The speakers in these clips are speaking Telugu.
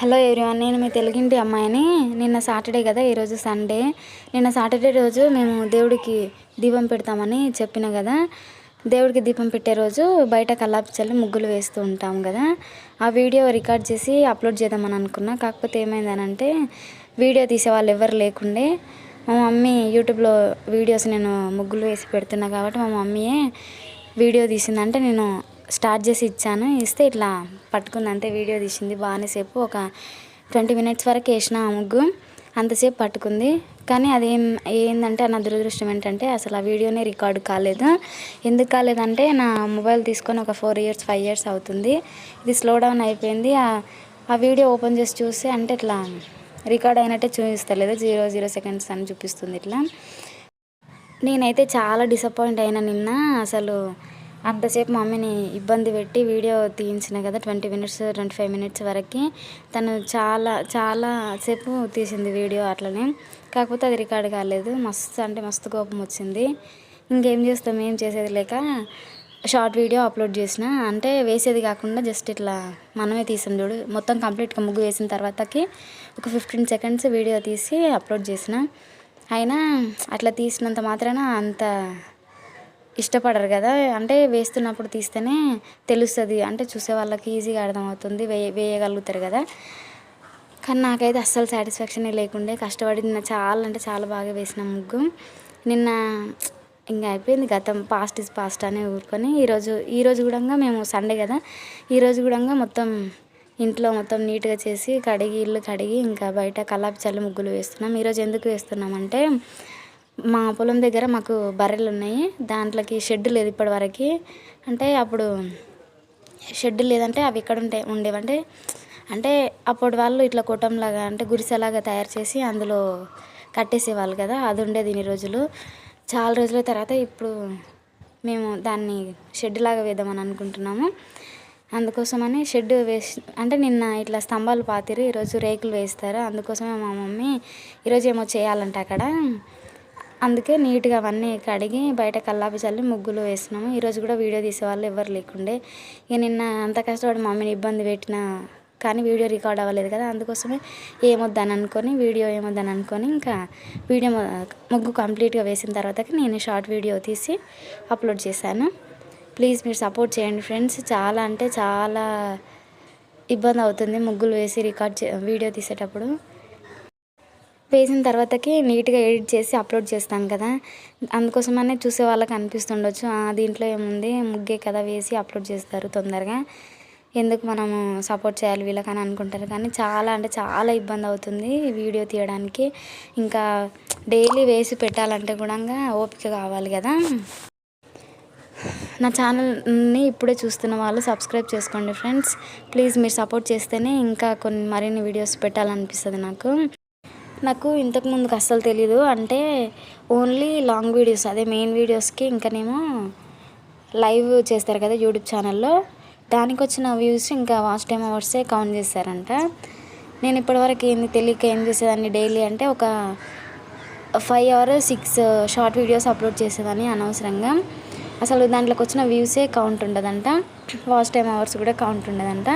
హలో ఎవరివన్ నేను మీ తెలుగింటి అమ్మాయిని. నిన్న సాటర్డే కదా ఈరోజు సండే. నిన్న సాటర్డే రోజు మేము దేవుడికి దీపం పెడతామని చెప్పిన కదా. దేవుడికి దీపం పెట్టే రోజు బయట కల్లాపి చల్లి ముగ్గులు వేస్తూ ఉంటాం కదా. ఆ వీడియో రికార్డ్ చేసి అప్లోడ్ చేద్దామని అనుకున్నా. కాకపోతే ఏమైందనంటే వీడియో తీసే వాళ్ళు ఎవరు లేకుండే. మా మమ్మీ యూట్యూబ్లో వీడియోస్ నేను ముగ్గులు వేసి పెడుతున్నా కాబట్టి మా మమ్మీయే వీడియో తీసిందంటే నేను స్టార్ట్ చేసి ఇచ్చాను. ఇస్తే ఇట్లా పట్టుకుంది. అంతే వీడియో తీసింది. బాగానే సేపు ఒక ట్వంటీ మినిట్స్ వరకు వేసిన ఆ ముగ్గు. అంతసేపు పట్టుకుంది. కానీ అదేం ఏంటంటే నా దురదృష్టం ఏంటంటే అసలు ఆ వీడియోనే రికార్డ్ కాలేదు. ఎందుకు కాలేదంటే నా మొబైల్ తీసుకొని ఒక ఫోర్ ఇయర్స్ ఫైవ్ ఇయర్స్ అవుతుంది. ఇది స్లో డౌన్ అయిపోయింది. ఆ- ఆ వీడియో ఓపెన్ చేసి చూస్తే అంటే ఇట్లా రికార్డ్ అయినట్టే చూపిస్తలేదు. జీరో జీరో సెకండ్స్ అని చూపిస్తుంది ఇట్లా. నేనైతే చాలా డిసప్పాయింట్ అయినా నిన్న. అసలు అంతసేపు మమ్మీని ఇబ్బంది పెట్టి వీడియో తీయించిన కదా twenty minutes twenty five minutes వరకు. తను చాలా చాలా సేపు తీసింది వీడియో అట్లనే. కాకపోతే అది రికార్డ్ కాలేదు. మస్తు అంటే మస్తు కోపం వచ్చింది. ఇంకేం చేస్తాం? ఏం చేసేది లేక షార్ట్ వీడియో అప్లోడ్ చేసిన. అంటే వేసేది కాకుండా జస్ట్ ఇట్లా మనమే తీసాం చూడు. మొత్తం కంప్లీట్గా ముగ్గు వేసిన తర్వాతకి ఒక ఫిఫ్టీన్ సెకండ్స్ వీడియో తీసి అప్లోడ్ చేసిన. అయినా అట్లా తీసినంత మాత్రాన అంత ఇష్టపడరు కదా. అంటే వేస్తున్నప్పుడు తీస్తేనే తెలుస్తుంది. అంటే చూసే వాళ్ళకి ఈజీగా అర్థమవుతుంది. వేయ వేయగలుగుతారు కదా. కానీ నాకైతే అస్సలు సాటిస్ఫాక్షన్ లేకుండే. కష్టపడి నిన్న చాలా అంటే చాలా బాగా వేసిన ముగ్గు. నిన్న ఇంకా అయిపోయింది గతం. పాస్ట్ ఇస్ పాస్ట్ అని ఊరుకొని ఈరోజు ఈరోజు కూడా మేము సండే కదా. ఈరోజు కూడా మొత్తం ఇంట్లో మొత్తం నీట్గా చేసి కడిగి ఇల్లు కడిగి ఇంకా బయట కల్లాపి చల్లి ముగ్గులు వేస్తున్నాం. ఈరోజు ఎందుకు వేస్తున్నామంటే మా పొలం దగ్గర మాకు బర్రెలు ఉన్నాయి దాంట్లోకి షెడ్ లేదు ఇప్పటివరకు. అంటే అప్పుడు షెడ్ లేదంటే అవి ఎక్కడ ఉంటాయి ఉండేవంటే అంటే అప్పటి వాళ్ళు ఇట్లా కుటంలాగా అంటే గురిసెలాగా తయారు చేసి అందులో కట్టేసేవాళ్ళు కదా అది ఉండేది ఇన్ని రోజులు. చాలా రోజుల తర్వాత ఇప్పుడు మేము దాన్ని షెడ్ లాగా వేద్దామని అనుకుంటున్నాము. అందుకోసమని షెడ్ వేసి అంటే నిన్న ఇట్లా స్తంభాలు పాతిరు ఈరోజు రేకులు వేస్తారు. అందుకోసమే మా మమ్మీ ఈరోజు ఏమో చేయాలంట అక్కడ. అందుకే నీట్గా అవన్నీ కడిగి బయట కల్లాపి చల్లి ముగ్గులు వేసినాము. ఈరోజు కూడా వీడియో తీసేవాళ్ళు ఎవరు లేకుండే. ఇక నిన్న అంత కష్టపడి మమ్మీని ఇబ్బంది పెట్టిన కానీ వీడియో రికార్డ్ అవ్వలేదు కదా అందుకోసమే ఏమొద్దని అనుకొని వీడియో ఏమొద్దని అనుకొని ఇంకా వీడియో ముగ్గు కంప్లీట్గా వేసిన తర్వాతకి నేను షార్ట్ వీడియో తీసి అప్లోడ్ చేశాను. ప్లీజ్ మీరు సపోర్ట్ చేయండి ఫ్రెండ్స్. చాలా అంటే చాలా ఇబ్బంది అవుతుంది ముగ్గులు వేసి రికార్డ్ చే వీడియో తీసేటప్పుడు. వేసిన తర్వాతకి నీట్గా ఎడిట్ చేసి అప్లోడ్ చేస్తాం కదా. అందుకోసమనే చూసే వాళ్ళకి అనిపిస్తుండొచ్చు. "ఆ, దీంట్లో ఏముంది? ముగ్గే కదా వేసి అప్లోడ్ చేస్తారు తొందరగా. ఎందుకు మనము సపోర్ట్ చేయాలి వీళ్ళకని అనుకుంటారు. కానీ చాలా అంటే చాలా ఇబ్బంది అవుతుంది వీడియో తీయడానికి. ఇంకా డైలీ వేసి పెట్టాలంటే కూడా ఓపిక కావాలి కదా. నా ఛానల్ని ఇప్పుడే చూస్తున్న వాళ్ళు సబ్స్క్రైబ్ చేసుకోండి ఫ్రెండ్స్. ప్లీజ్ మీరు సపోర్ట్ చేస్తేనే ఇంకా కొన్ని మరిన్ని వీడియోస్ పెట్టాలనిపిస్తుంది నాకు. నాకు ఇంతకు ముందుకు అస్సలు తెలీదు. అంటే ఓన్లీ లాంగ్ వీడియోస్ అదే మెయిన్ వీడియోస్కి ఇంకానేమో లైవ్ చేస్తారు కదా యూట్యూబ్ ఛానల్లో. దానికి వచ్చిన వ్యూస్ ఇంకా వాచ్ టైమ్ అవర్సే కౌంట్ చేస్తారంట. నేను ఇప్పటివరకు ఏంది తెలియక ఏం చేసేదాన్ని డైలీ అంటే ఒక five hour six short videos upload చేసేదాన్ని అనవసరంగా. అసలు దాంట్లోకి వచ్చిన వ్యూసే కౌంట్ ఉండదంట. వాచ్ టైం అవర్స్ కూడా కౌంట్ ఉండదంట.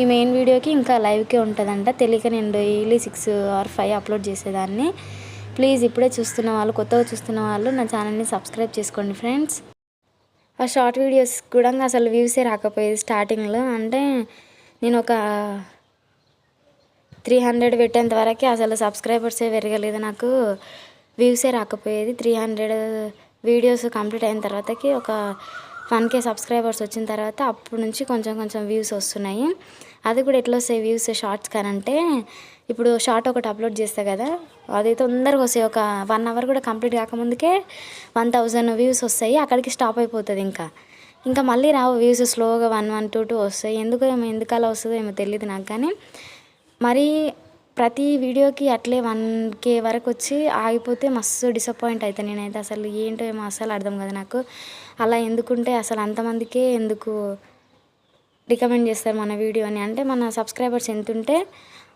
ఈ మెయిన్ వీడియోకి ఇంకా లైవ్కే ఉంటుందంట. తెలియక నేను daily six or five upload చేసేదాన్ని. ప్లీజ్ ఇప్పుడే చూస్తున్న వాళ్ళు కొత్తగా చూస్తున్న వాళ్ళు నా ఛానల్ని సబ్స్క్రైబ్ చేసుకోండి ఫ్రెండ్స్ ఆ షార్ట్ వీడియోస్ కూడా అసలు వ్యూసే రాకపోయేది స్టార్టింగ్లో అంటే నేను ఒక త్రీ హండ్రెడ్ పెట్టేంత వరకు అసలు సబ్స్క్రైబర్సే పెరగలేదు నాకు. వ్యూసే రాకపోయేది. త్రీ హండ్రెడ్ వీడియోస్ కంప్లీట్ అయిన తర్వాతకి ఒక వన్ కే సబ్స్క్రైబర్స్ వచ్చిన తర్వాత అప్పటి నుంచి కొంచెం కొంచెం వ్యూస్ వస్తున్నాయి. అది కూడా ఎట్లా వస్తాయి వ్యూస్ షార్ట్స్ కానంటే ఇప్పుడు షార్ట్ ఒకటి అప్లోడ్ చేస్తా కదా అది తొందరగా వస్తాయి. ఒక వన్ అవర్ కూడా కంప్లీట్ కాకముందుకే వన్ థౌజండ్ వ్యూస్ వస్తాయి. అక్కడికి స్టాప్ అయిపోతుంది ఇంకా. ఇంకా మళ్ళీ రావు వ్యూస్ స్లోగా వన్ వన్ టూ టూ వస్తాయి. ఎందుకు ఏమో ఎందుకు అలా వస్తుందో ఏమో తెలియదు నాకు కానీ. మరి ప్రతి వీడియోకి అట్లే వన్ కే వరకు వచ్చి ఆగిపోతే మస్తు డిసప్పాయింట్ అవుతాను నేనైతే. అసలు ఏంటో ఏమో అసలు అర్థం కదా నాకు. అలా ఎందుకుంటే అసలు అంతమందికే ఎందుకు రికమెండ్ చేస్తారు మన వీడియోని అంటే మన సబ్స్క్రైబర్స్ ఎంత ఉంటే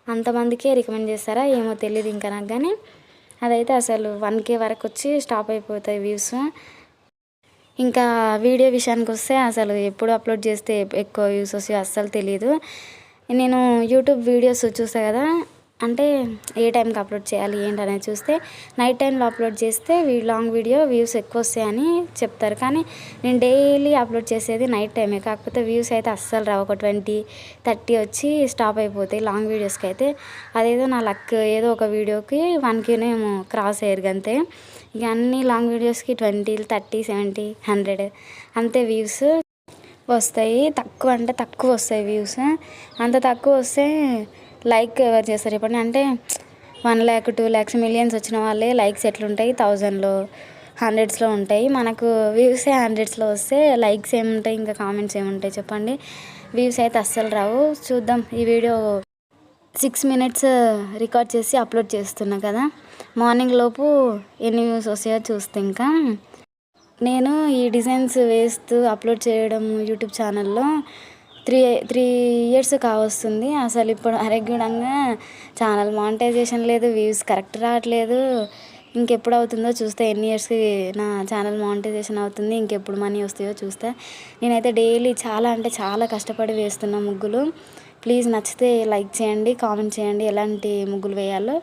అంతమందికే రికమెండ్ చేస్తారా ఏమో తెలియదు ఇంకా నాకు కానీ. అదైతే అసలు వన్ కే వరకు వచ్చి స్టాప్ అయిపోతాయి వ్యూస్ ఇంకా వీడియో విషయానికి వస్తే అసలు ఎప్పుడు అప్లోడ్ చేస్తే ఎక్కువ వ్యూస్ వస్తాయో అస్సలు తెలియదు నేను యూట్యూబ్ వీడియోస్ చూస్తాను కదా అంటే ఏ టైంకి అప్లోడ్ చేయాలి ఏంటి అనేది చూస్తే నైట్ టైంలో అప్లోడ్ చేస్తే వీ లాంగ్ వీడియో వ్యూస్ ఎక్కువ వస్తాయని చెప్తారు. కానీ నేను డైలీ అప్లోడ్ చేసేది నైట్ టైమే. కాకపోతే వ్యూస్ అయితే అస్సలు రావు. ఒక ట్వంటీ థర్టీ వచ్చి స్టాప్ అయిపోతాయి లాంగ్ వీడియోస్కి అయితే అదేదో నా లక్ ఏదో ఒక వీడియోకి వన్కేనేమో క్రాస్ అయ్యారు అంతే ఇక అన్ని లాంగ్ వీడియోస్కి ట్వంటీ థర్టీ సెవెంటీ హండ్రెడ్ అంతే వ్యూస్ వస్తాయి. తక్కువ అంటే తక్కువ వస్తాయి వ్యూస్. అంత తక్కువ వస్తే లైక్ ఎవరు చేస్తారు చెప్పండి? అంటే one lakh two lakhs millions వచ్చిన వాళ్ళే లైక్స్ ఎట్లుంటాయి? థౌజండ్లో హండ్రెడ్స్లో ఉంటాయి. మనకు వ్యూసే హండ్రెడ్స్లో వస్తే లైక్స్ ఏముంటాయి? ఇంకా కామెంట్స్ ఏముంటాయి చెప్పండి. వ్యూస్ అయితే అస్సలు రావు. చూద్దాం. ఈ వీడియో సిక్స్ మినిట్స్ రికార్డ్ చేసి అప్లోడ్ చేస్తున్నా కదా. మార్నింగ్ లోపు ఎన్ని వ్యూస్ వస్తాయో చూస్తే ఇంకా. నేను ఈ డిజైన్స్ వేస్తూ అప్లోడ్ చేయడం యూట్యూబ్ ఛానల్లో త్రీ త్రీ ఇయర్స్ కావస్తుంది. అసలు ఇప్పుడు అరెగ్యుడంగా ఛానల్ మానిటైజేషన్ లేదు వ్యూస్ కరెక్ట్ రావట్లేదు. ఇంకెప్పుడు అవుతుందో చూస్తే ఎన్ని ఇయర్స్కి నా ఛానల్ మానిటైజేషన్ అవుతుంది ఇంకెప్పుడు మనీ వస్తాయో చూస్తే. నేనైతే డైలీ చాలా అంటే చాలా కష్టపడి వేస్తున్నా ముగ్గులు. ప్లీజ్ నచ్చితే లైక్ చేయండి కామెంట్ చేయండి ఎలాంటి ముగ్గులు వేయాలో.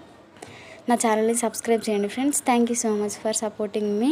నా ఛానల్ని సబ్స్క్రైబ్ చేయండి friends. Thank you so much for supporting me.